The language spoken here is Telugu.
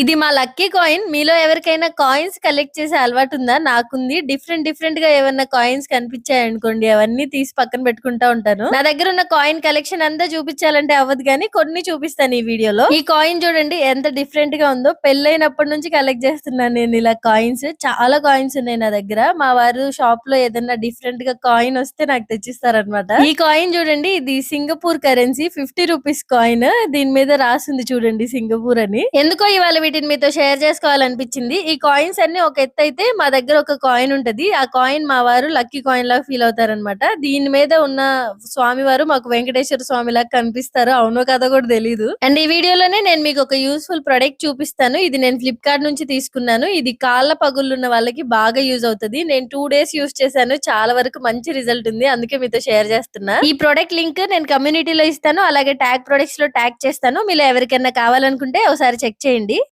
ఇది మా లక్కీ కాయిన్. మీలో ఎవరికైనా కాయిన్స్ కలెక్ట్ చేసే అలవాటు ఉందా నాకుంది. డిఫరెంట్ డిఫరెంట్గా ఏమన్నా కాయిన్స్ కనిపించాయి అనుకోండి అవన్నీ తీసి పక్కన పెట్టుకుంటా ఉంటాను. నా దగ్గర ఉన్న కాయిన్ కలెక్షన్ అంతా చూపించాలంటే అవ్వదు కానీ కొన్ని చూపిస్తాను ఈ వీడియోలో. ఈ కాయిన్ చూడండి ఎంత డిఫరెంట్గా ఉందో. పెళ్ళైనప్పటి నుంచి కలెక్ట్ చేస్తున్నాను నేను ఇలా కాయిన్స్. చాలా కాయిన్స్ ఉన్నాయి నా దగ్గర. మా వారు షాప్లో ఏదైనా డిఫరెంట్గా కాయిన్ వస్తే నాకు తెచ్చిస్తారనమాట ఈ కాయిన్ చూడండి ఇది Singapore currency. Fifty rupees coin. దీని మీద రాసింది చూడండి సింగపూర్ అని. ఎందుకో ఇవాళ వీటిని మీతో షేర్ చేసుకోవాలనిపించింది. ఈ కాయిన్స్ అన్ని ఒక ఎత్తు అయితే మా దగ్గర ఒక కాయిన్ ఉంటది. ఆ కాయిన్ మా వారు లక్కీ కాయిన్ లాగా ఫీల్ అవుతారన్నమాట. దీని మీద ఉన్న స్వామి వారు మాకు వెంకటేశ్వర స్వామి లాగా కనిపిస్తారు. అవునో కదా కూడా తెలియదు అండ్ ఈ వీడియోలోనే నేను మీకు ఒక యూస్ఫుల్ ప్రొడక్ట్ చూపిస్తాను. ఇది నేను ఫ్లిప్కార్ట్ నుంచి తీసుకున్నాను. ఇది కాళ్ళ పగుళ్ళు ఉన్న వాళ్ళకి బాగా యూజ్ అవుతుంది. నేను టూ డేస్ యూస్ చేశాను. చాలా వరకు మంచి రిజల్ట్ ఉంది. అందుకే మీతో షేర్ చేస్తున్నా. ఈ ప్రొడక్ట్ లింక్ నేను కమ్యూనిటీలో ఇస్తాను. అలాగే ట్యాగ్ ప్రొడక్ట్స్లో ట్యాగ్ చేస్తాను. మీరు ఎవరికైనా కావాలనుకుంటే ఒకసారి చెక్ చేయండి.